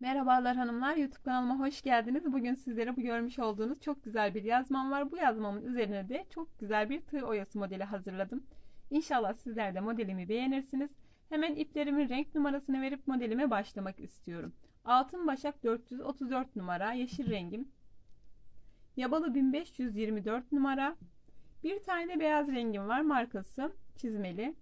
Merhabalar hanımlar, YouTube kanalıma hoş geldiniz. Bugün sizlere bu görmüş olduğunuz çok güzel bir yazmam var. Bu yazmamın üzerine de çok güzel bir tığ oyası modeli hazırladım. İnşallah sizler de modelimi beğenirsiniz. Hemen iplerimin renk numarasını verip modelime başlamak istiyorum. Altın Başak 434 numara yeşil rengim. Yabalı 1524 numara. Bir tane beyaz rengim var markası çizmeli.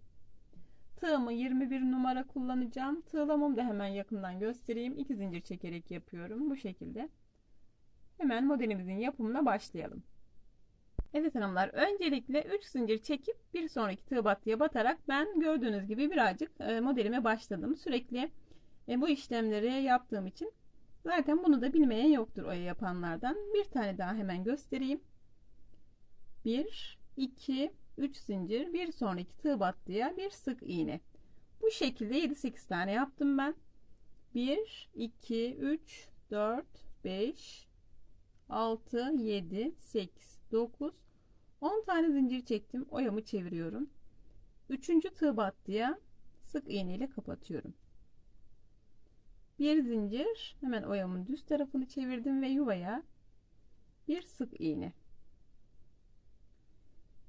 Tığımı 21 numara kullanacağım. Tığlamamı da hemen yakından göstereyim. 2 zincir çekerek yapıyorum. Bu şekilde. Hemen modelimizin yapımına başlayalım. Evet hanımlar öncelikle 3 zincir çekip bir sonraki tığ battıya batarak ben gördüğünüz gibi birazcık e, modelime başladım. Sürekli e, bu işlemleri yaptığım için zaten bunu da bilmeyen yoktur oya yapanlardan. Bir tane daha hemen göstereyim. 1 2 3 zincir bir sonraki tığ battıya bir sık iğne. Bu şekilde 7-8 tane yaptım ben. 1 2 3 4 5 6 7 8 9 10 tane zincir çektim. Oyamı çeviriyorum. 3. tığ battıya sık iğne ile kapatıyorum. Bir zincir hemen oyamın düz tarafını çevirdim ve yuvaya bir sık iğne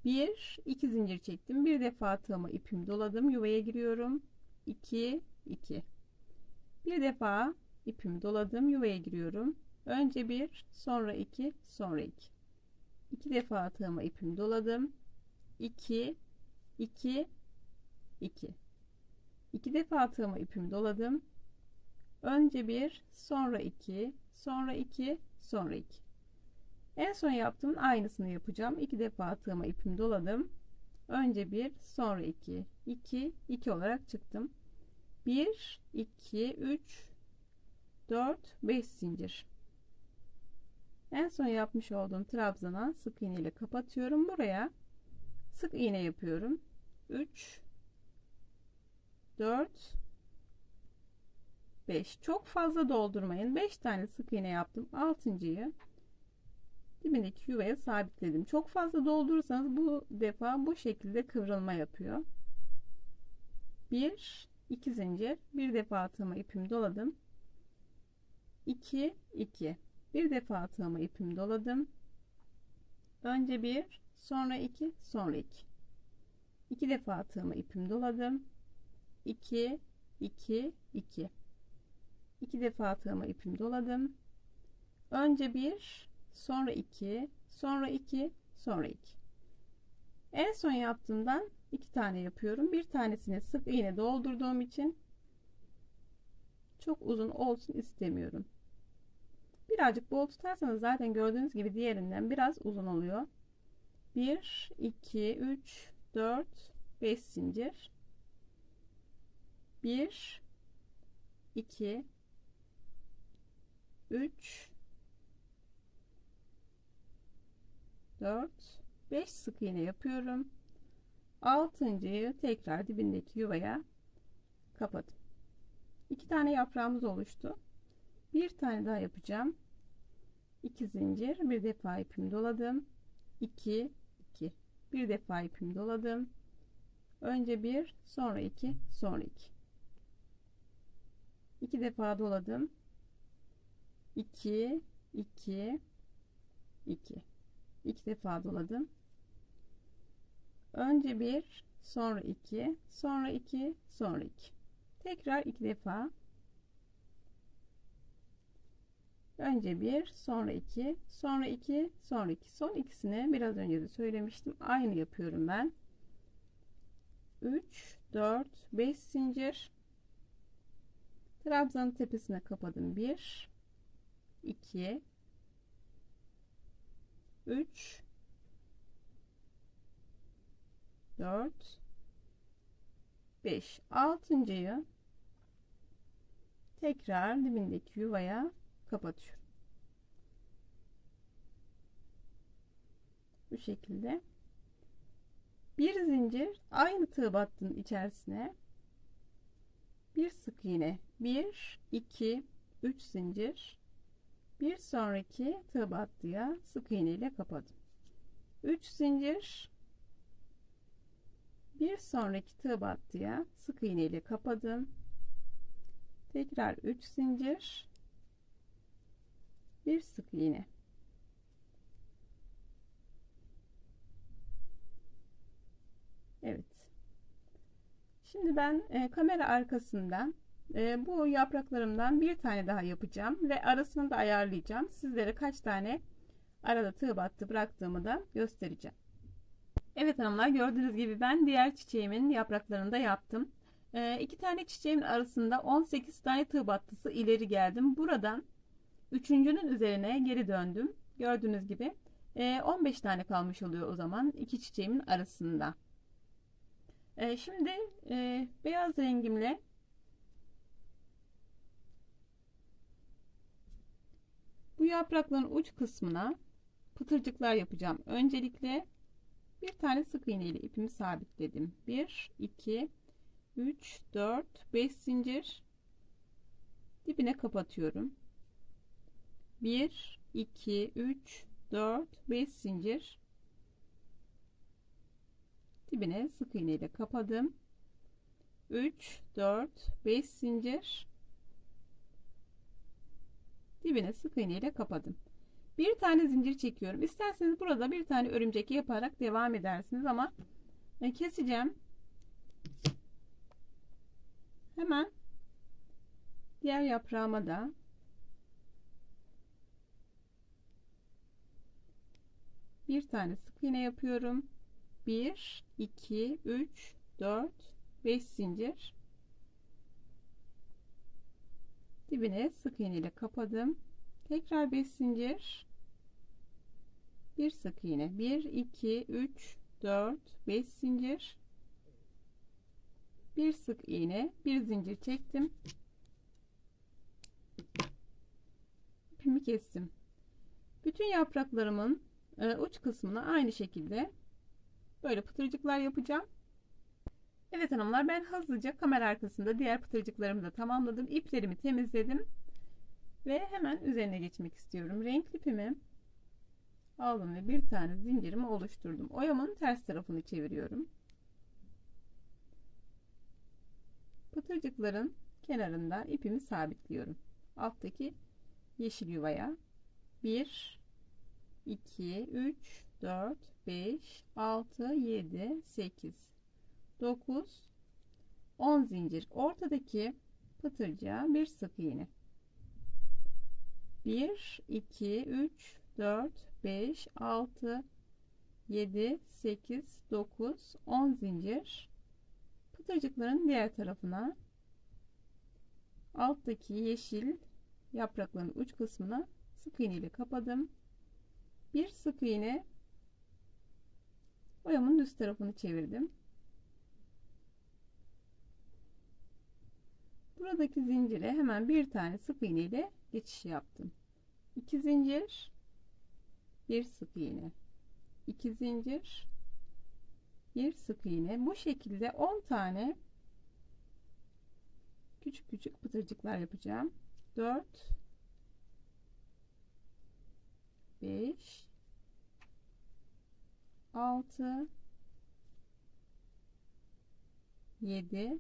1 2 zincir çektim. Bir defa tığımı ipimi doladım. Yuvaya giriyorum. 2 2 bir defa ipimi doladım. Yuvaya giriyorum. Önce bir sonra 2 sonra 2 2 defa tığımı ipimi doladım. 2 2 2 2 defa tığımı ipimi doladım. Önce bir sonra 2 sonra 2 sonra 2 en son yaptığımın aynısını yapacağım. İki defa tığıma ipimi doladım. Önce bir, sonra iki, iki, iki olarak çıktım. Bir, iki, üç, dört, beş zincir. En son yapmış olduğum trabzana sık iğne ile kapatıyorum. Buraya sık iğne yapıyorum. 3 4 5 çok fazla doldurmayın. 5 tane sık iğne yaptım. Altıncıyı dibindeki yuvaya sabitledim. Çok fazla doldurursanız bu defa bu şekilde kıvrılma yapıyor. 1 2 zincir bir defa tığıma ipimi doladım. 2 2 bir defa tığıma ipimi doladım. Önce bir sonra 2 sonra 2 2 defa tığıma ipimi doladım. 2 2 2 2 defa tığıma ipimi doladım. Önce bir sonra 2 sonra 2 sonra 2 en son yaptığımdan iki tane yapıyorum. Bir tanesini sık iğne doldurduğum için çok uzun olsun istemiyorum. Birazcık bol tutarsanız zaten gördüğünüz gibi diğerinden biraz uzun oluyor. 1 2 3 4 5 zincir. 1 2 3 4 5 sık iğne yapıyorum. Altıncıyı tekrar dibindeki yuvaya kapadım. İki tane yaprağımız oluştu. Bir tane daha yapacağım. 2 zincir, bir defa ipimi doladım. 2 2 bir defa ipimi doladım. Önce bir, sonra iki, sonra iki. İki defa doladım. 2 2 2 iki defa doladım. Önce bir, sonra iki, sonra iki, sonra iki. Tekrar iki defa. Önce bir, sonra iki, sonra iki, sonra iki. Son ikisini biraz önce de söylemiştim. Aynı yapıyorum ben. 3, 4, 5 zincir. Trabzanın tepesine kapadım. 1, 2, 3 4 5 altıncıyı tekrar dibindeki yuvaya kapatıyorum. Bu şekilde. Bir zincir aynı tığ battının içerisine bir sık iğne. 1 2 3 zincir bir sonraki tığ battıya sık iğne ile kapadım 3 zincir bir sonraki tığ battıya sık iğne ile kapadım tekrar 3 zincir Bir sık iğne. Evet. Şimdi ben e, kamera arkasından e, bu yapraklarımdan bir tane daha yapacağım ve arasını da ayarlayacağım. Sizlere kaç tane arada tığ battı bıraktığımı da göstereceğim. Evet hanımlar gördüğünüz gibi ben diğer çiçeğimin yapraklarını da yaptım. E, iki tane çiçeğimin arasında 18 tane tığ battısı ileri geldim. Buradan üçüncünün üzerine geri döndüm. Gördüğünüz gibi e, 15 tane kalmış oluyor o zaman iki çiçeğimin arasında. E, şimdi e, beyaz rengimle yaprakların uç kısmına pıtırcıklar yapacağım. Öncelikle bir tane sık iğne ile ipimi sabitledim. 1 2 3 4 5 zincir dibine kapatıyorum. 1 2 3 4 5 zincir dibine sık iğne ile kapadım 3 4 5 zincir dibine sık iğne ile kapadım. Bir tane zincir çekiyorum. İsterseniz burada bir tane örümcek yaparak devam edersiniz ama ben keseceğim. Hemen diğer yaprağıma da bir tane sık iğne yapıyorum. 1 2 3 4 5 zincir dibine sık iğne ile kapadım. Tekrar 5 zincir. Bir sık iğne. 1 2 3 4 5 zincir. Bir sık iğne. Bir zincir çektim. İpimi kestim. Bütün yapraklarımın e, uç kısmına aynı şekilde böyle pıtırcıklar yapacağım. Evet hanımlar ben hızlıca kamera arkasında diğer pıtırcıklarımı da tamamladım. İplerimi temizledim. Ve hemen üzerine geçmek istiyorum. Renkli ipimi aldım ve bir tane zincirimi oluşturdum. Oyamın ters tarafını çeviriyorum. Pıtırcıkların kenarından ipimi sabitliyorum. Alttaki yeşil yuvaya 1 2 3 4 5 6 7 8 9 10 zincir. Ortadaki pıtırcığa bir sık iğne. 1 2 3 4 5 6 7 8 9 10 zincir. Pıtırcıkların diğer tarafına alttaki yeşil yaprakların uç kısmına sık iğne ile kapadım. Bir sık iğne Oyamın üst tarafını çevirdim. Buradaki zincire hemen bir tane sık iğne ile geçiş yaptım. 2 zincir, bir sık iğne, 2 zincir, bir sık iğne. Bu şekilde 10 tane küçük küçük pıtırcıklar yapacağım. 4 5 6 7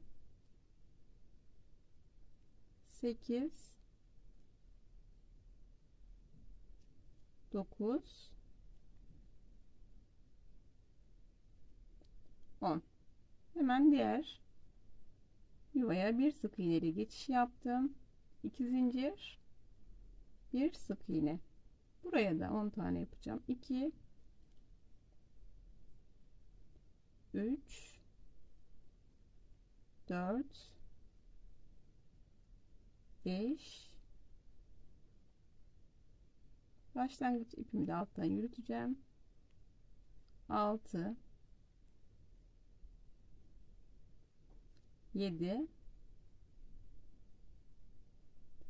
8 9 10 hemen diğer yuvaya bir sık iğneli geçiş yaptım. 2 zincir bir sık iğne. Buraya da 10 tane yapacağım. 2 3 4 5 başlangıç ipimi de alttan yürüteceğim. 6 7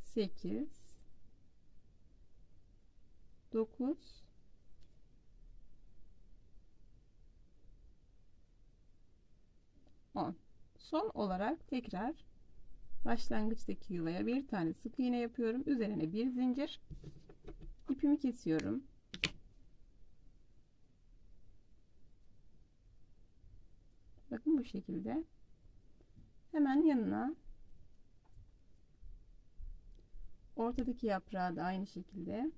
8 9 10 son olarak tekrar başlangıçtaki yuvaya bir tane sık iğne yapıyorum. Üzerine bir zincir ipimi kesiyorum. Bakın bu şekilde. Hemen yanına ortadaki yaprağı da aynı şekilde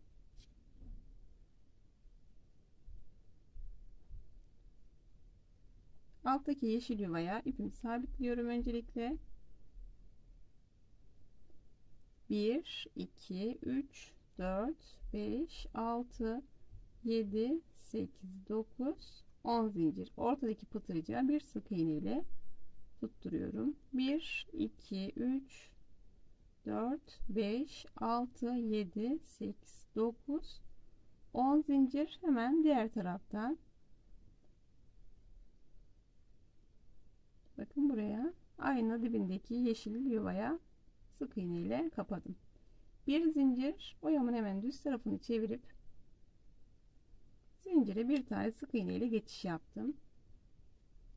alttaki yeşil yuvaya ipimi sabitliyorum öncelikle. 1 2 3 4 5 6 7 8 9 10 zincir. Ortadaki pıtırcığa bir sık iğne ile tutturuyorum. 1 2 3 4 5 6 7 8 9 10 zincir. Hemen diğer taraftan. Bakın buraya. Aynı dibindeki yeşil yuvaya sık iğne ile kapadım. Bir zincir oyamın hemen düz tarafını çevirip zincire bir tane sık iğne ile geçiş yaptım.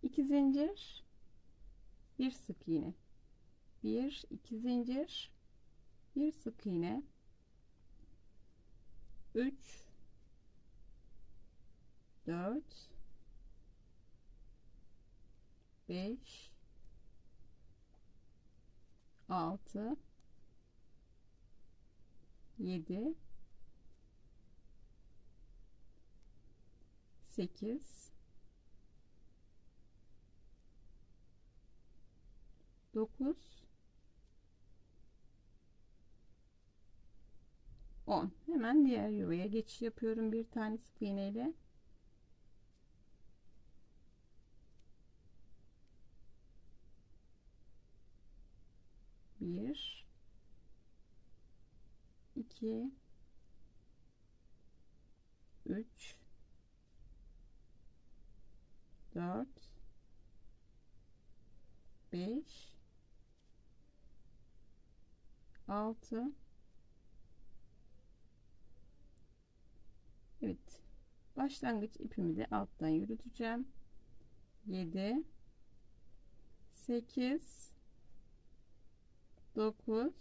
2 zincir bir sık iğne. 1 2 zincir bir sık iğne. 3 4 5 6 7 8 9 10 hemen diğer yuvaya geçiş yapıyorum bir tane sık iğneyle. 1 2 3 4 5 6 Evet. Başlangıç ipimi de alttan yürüteceğim. 7 8 9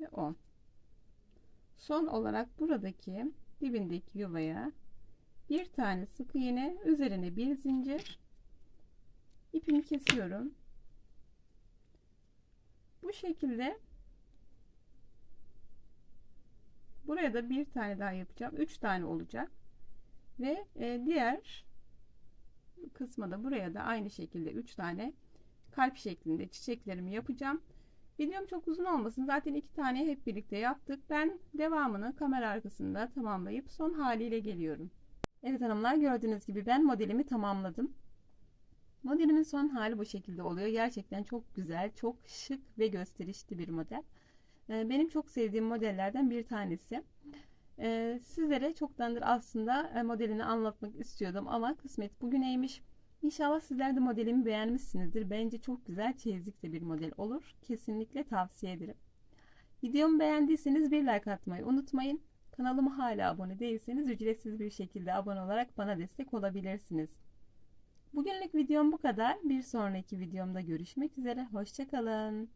ve 10. Son olarak buradaki dibindeki yuvaya bir tane sık iğne üzerine bir zincir ipimi kesiyorum. Bu şekilde Buraya da bir tane daha yapacağım. Üç tane olacak. Ve e, diğer kısma buraya da aynı şekilde üç tane kalp şeklinde çiçeklerimi yapacağım. Videom çok uzun olmasın. Zaten iki tane hep birlikte yaptık. Ben devamını kamera arkasında tamamlayıp son haliyle geliyorum. Evet hanımlar gördüğünüz gibi ben modelimi tamamladım. Modelimin son hali bu şekilde oluyor. Gerçekten çok güzel, çok şık ve gösterişli bir model. Ee, benim çok sevdiğim modellerden bir tanesi. Ee, sizlere çoktandır aslında e, modelini anlatmak istiyordum ama kısmet bugüneymiş. İnşallah sizler de modelimi beğenmişsinizdir. Bence çok güzel çeyizlikte bir model olur. Kesinlikle tavsiye ederim. Videomu beğendiyseniz bir like atmayı unutmayın. Kanalıma hala abone değilseniz ücretsiz bir şekilde abone olarak bana destek olabilirsiniz. Bugünlük videom bu kadar. Bir sonraki videomda görüşmek üzere. Hoşçakalın.